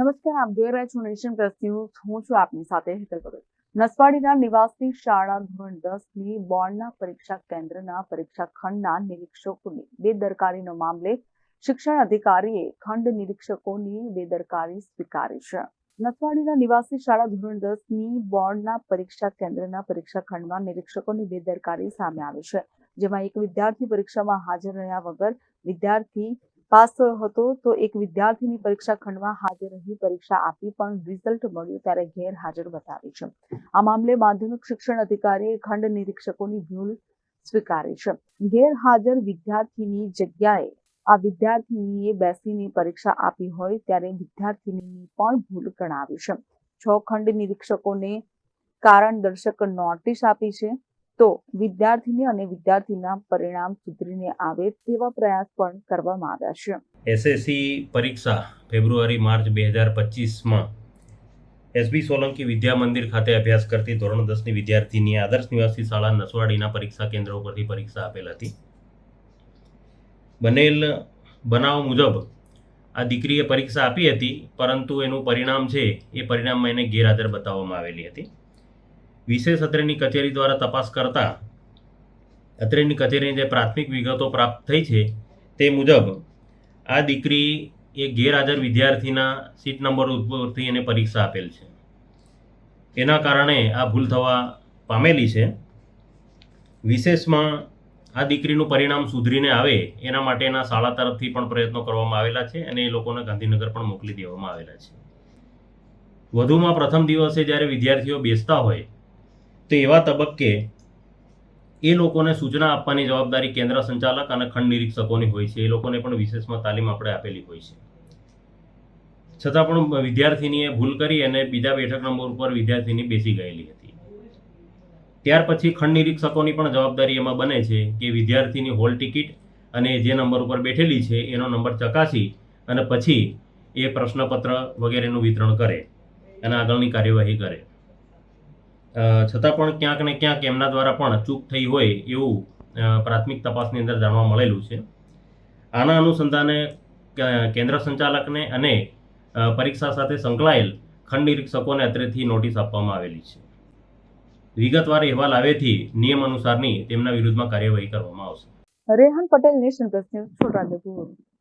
નમસ્કાર, આપ જોઈ રહ્યા છો નેશન પ્લસ ન્યૂઝ. હું છું આપની સાથે હેતલ ભગત. નસવાડીના નિવાસી શાળા ધોરણ દસની બોર્ડના પરીક્ષા કેન્દ્રના પરીક્ષા ખંડના નિરીક્ષકોની બેદરકારીનો મામલે શિક્ષણ અધિકારીએ ખંડ નિરીક્ષકોની બેદરકારી સ્વીકારી છે. નસવાડીના નિવાસી શાળા ધોરણ દસની બોર્ડના પરીક્ષા કેન્દ્રના પરીક્ષા ખંડમાં નિરીક્ષકોની બેદરકારી સામે આવી છે, જેમાં એક વિદ્યાર્થી પરીક્ષામાં હાજર રહ્યા વગર વિદ્યાર્થી પાસ હતો તો એક વિદ્યાર્થીની પરીક્ષા ખંડમાં હાજર રહી પરીક્ષા આપી પણ રિઝલ્ટ મળ્યું ત્યારે ગેરહાજર બતાવી છે. આ મામલે માધ્યમિક શિક્ષણ અધિકારીએ ખંડ નિરીક્ષકોની ભૂલ સ્વીકારી છે. ગેરહાજર વિદ્યાર્થીની જગ્યાએ આ વિદ્યાર્થીનીએ બેસીને પરીક્ષા આપી હોય ત્યારે વિદ્યાર્થીની પણ ભૂલ ગણાવી છે. છ ખંડ નિરીક્ષકોને કારણ દર્શક નોટિસ આપી છે. તો વિદ્યાર્થીની અને વિદ્યાર્થીના પરિણામ સુધરીને આવે તેવા પ્રયાસ પણ કરવામાં આવ્યા છે. એસએસસી પરીક્ષા ફેબ્રુઆરી, માર્ચ બે હજાર પચીસમાં એસબી સોલંકી વિદ્યા મંદિર ખાતે અભ્યાસ કરતી ધોરણ દસની વિદ્યાર્થીની આદર્શ નિવાસી શાળા નસવાડીના પરીક્ષા કેન્દ્ર ઉપરથી પરીક્ષા આપેલ હતી. બનેલ બનાવ મુજબ આ દીકરીએ પરીક્ષા આપી હતી, પરંતુ એનું પરિણામ છે એ પરિણામમાં એને ગેરહાજર બતાવવામાં આવેલી હતી. વિશેષ અત્રેની કચેરી દ્વારા તપાસ કરતા અત્રેની કચેરીની જે પ્રાથમિક વિગતો પ્રાપ્ત થઈ છે તે મુજબ, આ દીકરી એ ગેરહાજર વિદ્યાર્થીના સીટ નંબર ઉપરથી એને પરીક્ષા આપેલ છે. એના કારણે આ ભૂલ થવા પામેલી છે. વિશેષમાં આ દીકરીનું પરિણામ સુધરીને આવે એના માટેના શાળા તરફથી પણ પ્રયત્નો કરવામાં આવેલા છે અને એ લોકોને ગાંધીનગર પણ મોકલી દેવામાં આવેલા છે. વધુમાં પ્રથમ દિવસે જ્યારે વિદ્યાર્થીઓ બેસતા હોય તો એવા તબક્કે એ લોકોને સૂચના આપવાની જવાબદારી કેન્દ્ર સંચાલક અને ખંડ નિરીક્ષકોની હોય છે. એ લોકોને પણ વિશેષમાં તાલીમ આપણે આપેલી હોય છે. છતાં પણ વિદ્યાર્થીનીએ ભૂલ કરી અને બીજા બેઠક નંબર ઉપર વિદ્યાર્થીની બેસી ગયેલી હતી. ત્યાર પછી ખંડ નિરીક્ષકોની પણ જવાબદારી એમાં બને છે કે વિદ્યાર્થીની હોલ ટિકિટ અને જે નંબર ઉપર બેઠેલી છે એનો નંબર ચકાસી અને પછી એ પ્રશ્નપત્ર વગેરેનું વિતરણ કરે અને આગળની કાર્યવાહી કરે. છતાં પણ ક્યાંક ને ક્યાંક એમના દ્વારા પણ ચૂક થઈ હોય એવું પ્રાથમિક તપાસની અંદર જાણવા મળેલું છે. આના અનુસંધાને કેન્દ્ર સંચાલકને અને પરીક્ષા સાથે સંકળાયેલ ખંડ નિરીક્ષકોને અત્રેથી નોટિસ આપવામાં આવેલી છે. વિગતવાર અહેવાલ આવેથી નિયમ અનુસારની તેમના વિરુદ્ધમાં કાર્યવાહી કરવામાં આવશે. Rehan Patel, nation press news